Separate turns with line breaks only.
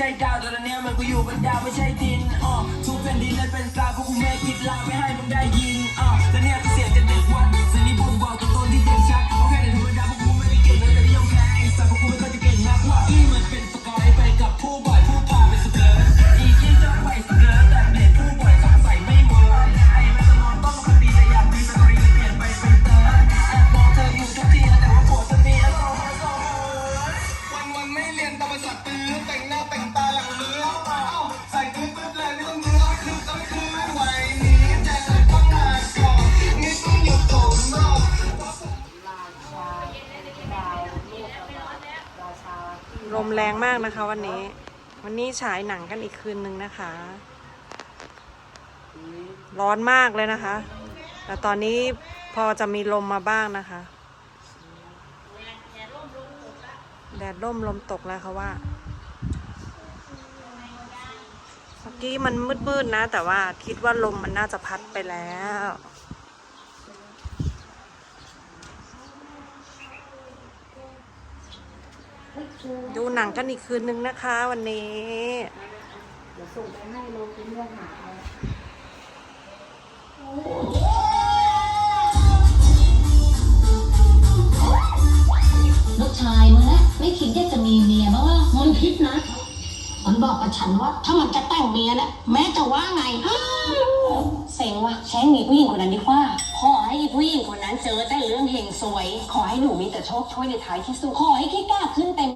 ช่ดาวแต่ตอนนี้มันกูอยู่บนดาวไม่ใช่ดินอ๋อทุกแผ่นดินนั้นเป็นสาวพวกกูไม่คิดลาไม่ให้มึงได้ยินอ๋อแล้วเนี่ยเสียงจะเด็กวัดเสียงนี้บ่งบอกตัวตนที่เด่นชัดโอเคในธรรมดาพวกกูไม่ได้เก่งเลยแต่นิยอมแพ้ไอ้สัตว์พวกกูไม่เคยจะเก่งมากกว่าที่มันเป็นสกอยไปกับผู้บ่อยผู้พาเป็นสเกิร์ตอีกยี่จะไปสเกิร์ตแต่เด็กผู้บ่อยสงสัยไม่เหมือนไอ้แม่สมองต้องคนดีแต่อยากมีสตอรี่เลยเปลี่ยนไปเป็นเติร์ดแอบมองเธออยู่ทุกทีแต่ว่าโกรธจะมีอารมณ์โซ่
วันวันๆไม่เรียนแต่ภาษาตื้อแต่งหน้าแต่งตา ลื้อเอ้าใส่ตื้อปึ๊บเลยไม่ต้องเนื้อคือต้องคือไหนี้ใจเลยต้องหาก่อนนี่ต้องหยุดผมรอบ
ลมแรงมากนะคะวันนี้ วันนี้ฉายหนังกันอีกคืนนึงนะคะ ร้อนมากเลยนะคะ แต่ตอนนี้พอจะมีลมมาบ้างนะคะ แดดร่มลมตกแล้วค่ะว่า เมื่อ กี้มันมืดๆนะ แต่ว่าคิดว่าลมมันน่าจะพัดไปแล้ว ดูหนังกันอีกคืนนึงนะคะวันนี้
ลู มันบอกกับฉันว่า ถ้ามันจะแต่งเมียนะแม่จะว่าไง
เซ็งว่ะแช่งหนีผู้หญิงคนนั้นดีกว่าขอให้ผู้หญิงคนนั้นเจอแต่เรื่องเฮงสวย ขอให้หนูมีแต่โชคช่วยในท้ายที่สุดขอให้ขี้กล้าขึ้นเต็ม